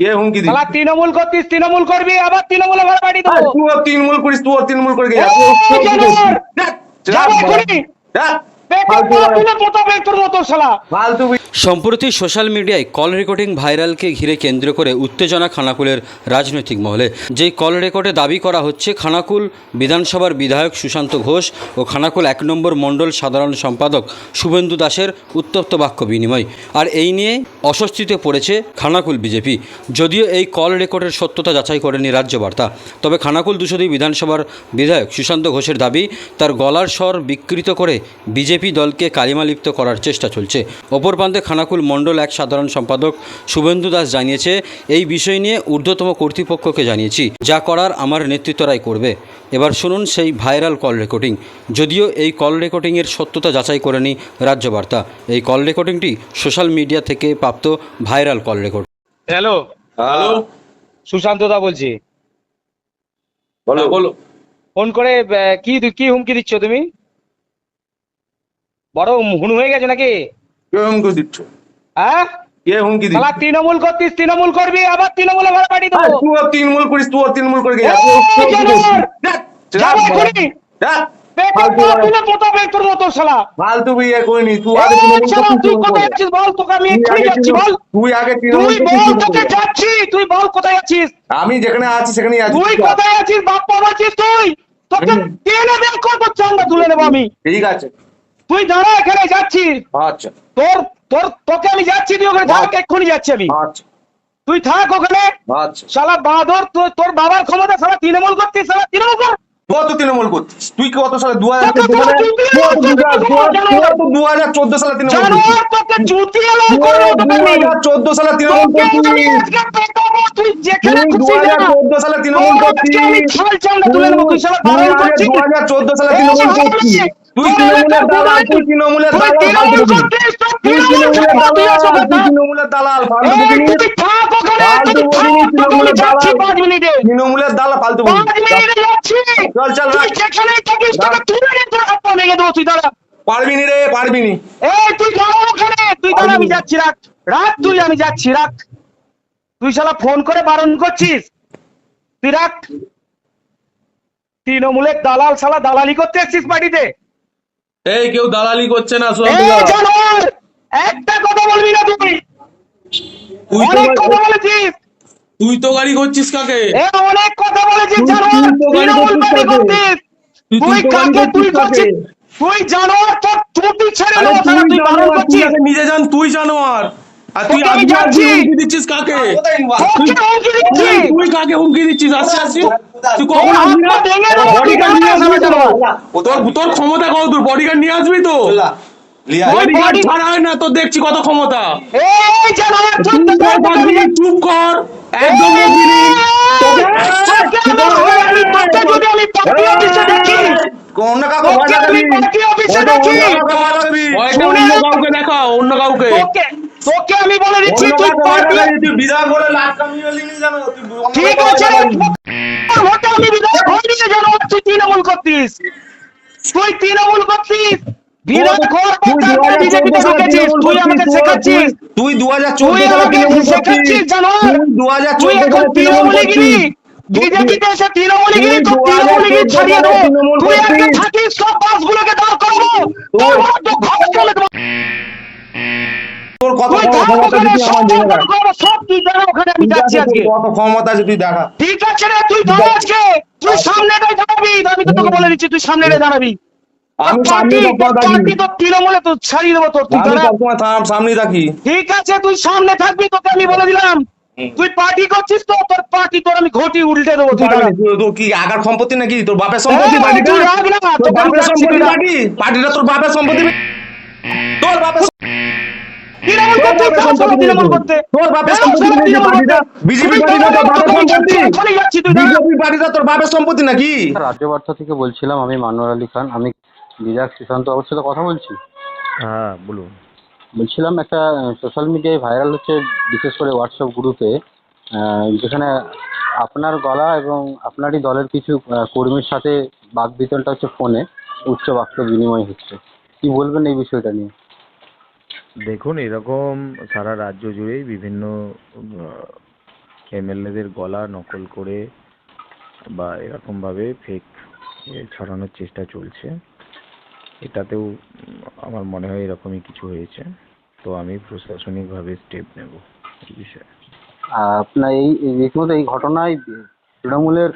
কে হুমকি শালা তৃণমূল করতিস তৃণমূল করবি আবার তৃণমূল ঘরে পাঠিয়ে দেবো তুইও তৃণমূল করিস তুই তৃণমূল করে গে সম্প্রতি সোশ্যাল মিডিয়ায় কল রেকর্ডিং ভাইরালকে ঘিরে কেন্দ্র করে উত্তেজনা খানাকুলের রাজনৈতিক মহলে। যেই কল রেকর্ডে দাবি করা হচ্ছে খানাকুল বিধানসভার বিধায়ক সুশান্ত ঘোষ ও খানাকুল এক নম্বর মণ্ডল সাধারণ সম্পাদক শুভেন্দু দাসের উত্তপ্ত বাক্য বিনিময়। আর এই নিয়ে অস্বস্তিতে পড়েছে খানাকুল বিজেপি। যদিও এই কল রেকর্ডের সত্যতা যাচাই করেনি রাজ্য বার্তা। তবে খানাকুল দুশো দুই বিধানসভার বিধায়ক সুশান্ত ঘোষের দাবি তার গলার স্বর বিকৃত করে বিজেপি দলকে কালিমালিপ্ত করার চেষ্টা চলছে। অপর প্রান্তে খানাকুল মণ্ডল এক সাধারণ সম্পাদক শুভেন্দু দাস জানিয়েছে এই বিষয় নিয়ে ঊর্ধ্বতম কর্তৃপক্ষকে জানিয়েছি যা করার আমার নেতৃত্বরাই করবে। এবার শুনুন সেই ভাইরাল কল রেকর্ডিং। যদিও এই কল রেকর্ডিংয়ের সত্যতা যাচাই করেনি রাজ্য বার্তা এই কল রেকর্ডিংটি সোশ্যাল মিডিয়া থেকে প্রাপ্ত viral call record. Hello? Hello? Sushant da বলছি। বলো। বলো। ফোন করে কি কি হুমকি দিচ্ছ তুমি? বড় হুন হয়ে গেছে নাকি? কে হুমকি দিচ্ছ? হ্যাঁ? কে হুমকি দিচ্ছ? তৃণমূল করতিস তৃণমূল করবি আবার তৃণমূলে ঘরে পাঠিয়ে দেবো। তুইও তৃণমূল করিস তুই তৃণমূল তুই করে। আমি তুই তুই তুই তুই যেখানে আছি সেখানে আছি তুই কোথায় আছিস? বাপ আছিস তুই। তোকে তুলে নেব আমি। ঠিক আছে। তুই দাঁড়া এখানে যাচ্ছি। আচ্ছা। তোর তোর তোকে আমি যাচ্ছি তুই ওখানে থাক এক্ষুনি যাচ্ছি আমি। আচ্ছা। তুই থাক ওখানে। আচ্ছা। শালা বাঁদর তোর তোর বাবার ক্ষমতা শালা তৃণমূল করছিস শালা তৃণমূল কর। তুই তৃণমূল করছিস তুই কত সালে দু হাজার চোদ্দ সালে তুই দু হাজার চোদ্দ সালে তৃণমূল চোদ্দ সালে তৃণমূল তুই যেখানে তুই। চোদ্দ তৃণমূল তুই চোদ্দ তৃণমূল তুই তৃণমূলের দালাল তুই তৃণমূলের দালাল তৃণমূলের দালাল। তৃণমূলের দালাল ফালতু। চল, চল, তুই দাঁড়া। পারবি নি রে পারবি নি। এই, তুই দাঁড়া ওখানে, তুই দাঁড়া, আমি যাচ্ছি, রাখ। রাখ তুই, আমি যাচ্ছি, রাখ। তুই শালা ফোন করে বারণ করছিস? তুই রাখ। তৃণমূলের দালাল শালা দালালি করতে এসছিস বাড়িতে এই কেউ দালালি করছে না একটা কথা বলবি না তুই? তুই তো কথা বলেছিস। তুই তো গাড়ি করছিস কাকে? অনেক কথা বলেছিস তুই- কাকে? তুই- করছিস তুই জানোয়ার তোর ছেড়ে তুই নিজে জান তুই জানোয়ার। আর তুই হুমকি দিচ্ছিস কাকে? তুই- কাকে হুমকি দিচ্ছিস? তুই তোর কখন বডিগার্ড নিয়ে আসবি তো। তোর তোর ক্ষমতা কত দূর? বডিগার্ড নিয়ে আসবি তো? ছাড়া হয় না তোর দেখছি কত ক্ষমতা। তোর চুপ কর। একদম যদি আমি দেখি। অন্য কাউকে দেখাও অন্য কাউকে। তোকে আমি বলে দিচ্ছি তুই তুই বিধায়ক বলে লাট কামিয়ে নিয়ে জানো ঠিক আছে। ভোটে আমি বিধায়ক হইনি জানো তুই তৃণমূল করতিস। তুই তৃণমূল করতিস। তুই তারপরে 2014 বিজেপিতে সালে তৃণমূল তুই আমাকে শেখাচ্ছিস তুই দু হাজার চোদ্দ সালে আমাকে তৃণমূল শেখাচ্ছিস জানো তুই দু হাজার তুই চোদ্দ বিজেপিতে এসে তৃণমূলে গিরি তুই তো 2014 তৃণমূলে ছাড়িয়ে দেবো। তুই করছিস। থাকিস সব বাসগুলোকে দাঁড় করাবো। তোর চলে দেবো। তোর কত ক্ষমতা আমি আছে, আজকে তোর কত ক্ষমতা আছে তুই দেখা। ঠিক আছে রে তুই দাঁড়া আজকে। তুই সামনেটাই দাঁড়াবি আমি তো তোকে বলে দিচ্ছি তুই সামনেটাই দাঁড়াবি। সামনে তৃণমূলে তো ছাড়িয়ে দেবো তোর তুই থাকি। ঠিক আছে তুই সামনে থাকবি তোকে আমি বলে দিলাম। তুই পার্টি করছিস তো তোর পার্টি তোর আমি ঘটি উল্টে দেবো তুই কি আগার সম্পত্তি নাকি? তোর বাপের সম্পত্তি পার্টিটা? রাখ না, তোর বাপের সম্পত্তি পার্টি? পার্টিটা তোর বাপের সম্পত্তি তোর বাপের সম্পত্তি সম্পত্তি সম্পত্তি। সম্পত্তি রাজ্য বার্তা থেকে বলছিলাম আমি মানোয়ার আলী খান আমি বাবুর সাথে কথা বলছি। হ্যাঁ বলুন। বলছিলাম একটা সোশ্যাল মিডিয়ায় ভাইরাল হচ্ছে বিশেষ করে হোয়াটসঅ্যাপ গ্রুপে যেখানে আপনার গলা এবং আপনারই দলের কিছু কর্মীর সাথে বাক বিতনটা হচ্ছে ফোনে উচ্চ বাক্য বিনিময় হচ্ছে। কি বলবেন এই বিষয়টা নিয়ে? দেখুন, এরকম সারা রাজ্য জুড়েই বিভিন্ন এমএলএদের গলা নকল করে বা এরকমভাবে ফেক ছড়ানোর চেষ্টা চলছে। এটাতেও আমার মনে হয় এরকমই কিছু হয়েছে। তো আমি প্রশাসনিকভাবে স্টেপ নেব এই বিষয়ে। আপনার এই রীতিমতো এই ঘটনায় তৃণমূলের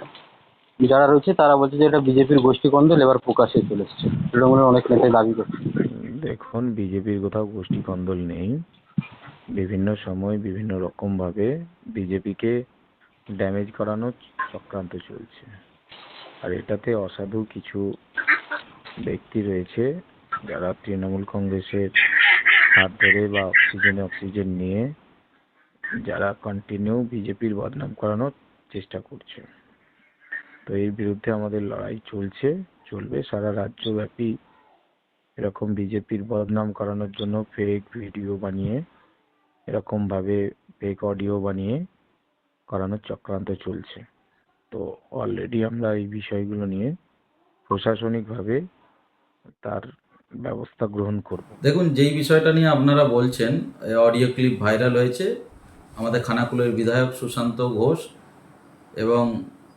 যারা রয়েছে তারা বলছে যে এটা বিজেপির গোষ্ঠী কন্দল এবার প্রকাশ্যে চলে এসছে। তৃণমূলের অনেক নেতাই দাবি করছে। দেখুন বিজেপির কোথাও গোষ্ঠী কন্দল নেই। বিভিন্ন সময় বিভিন্ন রকমভাবে বিজেপিকে ড্যামেজ করানোর চক্রান্ত চলছে। আর এটাতে অসাধু কিছু ব্যক্তি রয়েছে যারা তৃণমূল কংগ্রেসের হাত ধরে বা অক্সিজেনে অক্সিজেন নিয়ে যারা কন্টিনিউ বিজেপির বদনাম করানোর চেষ্টা করছে। তো এর বিরুদ্ধে আমাদের লড়াই চলছে, চলবে। সারা রাজ্যব্যাপী এরকম বিজেপির বদনাম করানোর জন্য ফেক ভিডিও বানিয়ে এরকম ভাবে ফেক অডিও বানিয়ে করানোর চক্রান্ত চলছে। তো অলরেডি আমরা এই বিষয়গুলো নিয়ে প্রশাসনিকভাবে তার ব্যবস্থা গ্রহণ করব। দেখুন, যেই বিষয়টা নিয়ে আপনারা বলছেন অডিও ক্লিপ ভাইরাল হয়েছে। আমাদের খানাকুলের বিধায়ক সুশান্ত ঘোষ এবং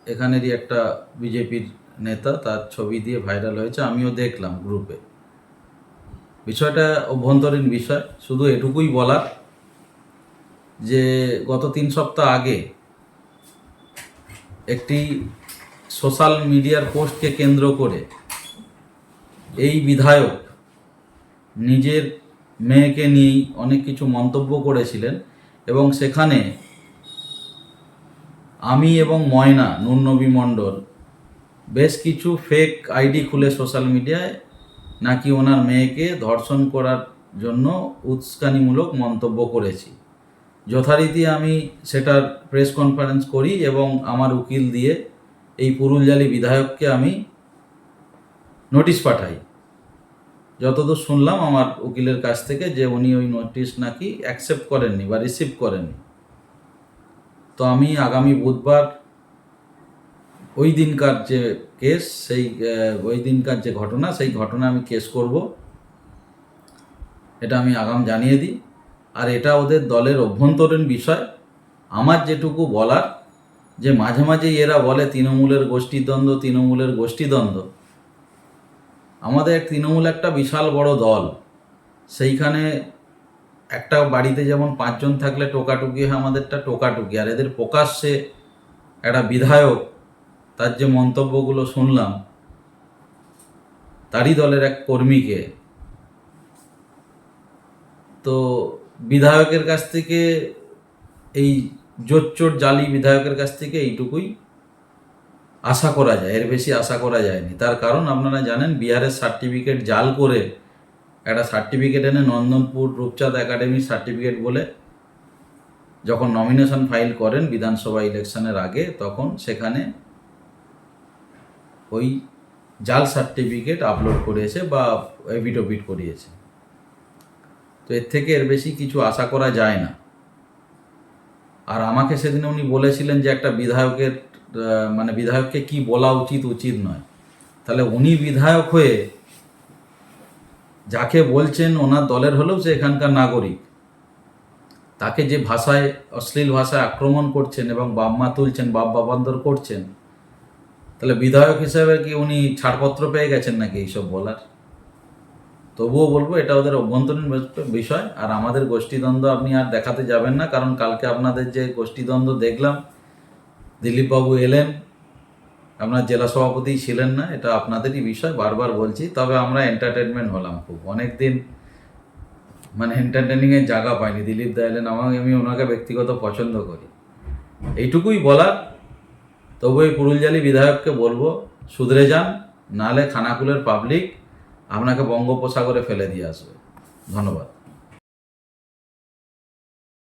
এখানেরই একটা বিজেপির নেতা, তার ছবি দিয়ে ভাইরাল হয়েছে, আমিও দেখলাম গ্রুপে। বিষয়টা অভ্যন্তরীণ বিষয়, শুধু এটুকুই বলার যে গত তিন সপ্তাহ আগে একটি সোশ্যাল মিডিয়ার পোস্টকে কেন্দ্র করে এই বিধায়ক নিজের মেয়েকে নিয়েই অনেক কিছু মন্তব্য করেছিলেন এবং সেখানে আমি এবং ময়না নুরনবী মণ্ডল বেশ কিছু ফেক আইডি খুলে সোশ্যাল মিডিয়ায় নাকি ওনার মেয়েকে ধর্ষণ করার জন্য উস্কানিমূলক মন্তব্য করেছি। যথারীতি আমি সেটার প্রেস কনফারেন্স করি এবং আমার উকিল দিয়ে এই পুরুলজালি বিধায়ককে আমি নোটিশ পাঠাই। যতদূর শুনলাম আমার উকিলের কাছ থেকে যে উনি ওই নোটিশ নাকি অ্যাকসেপ্ট করেননি বা রিসিভ করেননি। তো আমি আগামী বুধবার ওই দিনকার যে কেস সেই ওই দিনকার যে ঘটনা, সেই ঘটনা আমি কেস করব। এটা আমি আগাম জানিয়ে দিই। আর এটা ওদের দলের অভ্যন্তরীণ বিষয়। আমার যেটুকু বলার, যে মাঝে মাঝেই এরা বলে তৃণমূলের গোষ্ঠীদ্বন্দ্ব তৃণমূলের গোষ্ঠীদ্বন্দ্ব। আমাদের তৃণমূল একটা বিশাল বড় দল। সেইখানে একটা বাড়িতে যেমন পাঁচজন থাকলে টোকাটুকি হয়, আমাদেরটা টোকাটুকি। আর এদের প্রকাশ্যে একটা বিধায়ক, তার যে মন্তব্যগুলো শুনলাম, তারই দলের এক কর্মীকে। তো বিধায়কের কাছ থেকে এই জোচ্চোর জালি বিধায়কের কাছ থেকে এইটুকুই। আশা করা যায়, এর বেশি আশা করা যায়নি। তার কারণ আপনারা জানেন, বিহারের সার্টিফিকেট জাল করে একটা সার্টিফিকেট এনে নন্দনপুর রূপচাঁদ একাডেমির সার্টিফিকেট বলে যখন নমিনেশন ফাইল করেন বিধানসভা ইলেকশনের আগে, তখন সেখানে ওই জাল সার্টিফিকেট আপলোড করেছে বা এভিডোভিট করিয়েছে। তো এর থেকে এর বেশি কিছু আশা করা যায় না। আর আমাকে সেদিন উনি বলেছিলেন যে একটা বিধায়কের মানে বিধায়ককে কি বলা উচিত উচিত নয়। তাহলে উনি বিধায়ক হয়ে যাকে বলছেন ওনার দলের হলেও সে এখানকার নাগরিক, তাকে যে ভাষায়, অশ্লীল ভাষায় আক্রমণ করছেন এবং বাম্মা তুলছেন, বাপ বাবান্দর করছেন, তাহলে বিধায়ক হিসেবে কি উনি ছাড়পত্র পেয়ে গেছেন নাকি এইসব বলার? তবুও বলব, এটা ওদের অভ্যন্তরীণ বিষয়, আর আমাদের গোষ্ঠীদ্বন্দ্ব আপনি আর দেখাতে যাবেন না, কারণ কালকে আপনাদের যে গোষ্ঠীদ্বন্দ্ব দেখলাম দিলীপবাবু এলেন। আপনার জেলা সভাপতি ছিলেন না, এটা আপনাদেরই বিষয়, বারবার বলছি। তবে আমরা এন্টারটেনমেন্ট হলাম খুব। অনেক দিন মানে এন্টারটেনিংয়ের জায়গা পাইনি। দিলীপ দা এলেন, আমাকে, আমি ওনাকে ব্যক্তিগত পছন্দ করি। এইটুকুই বলার। তবু এই পুরুলজালি বিধায়ককে বলব শুধরে যান নাহলে খানাকুলের পাবলিক আপনাকে বঙ্গোপসাগরে ফেলে দিয়ে আসবে। ধন্যবাদ।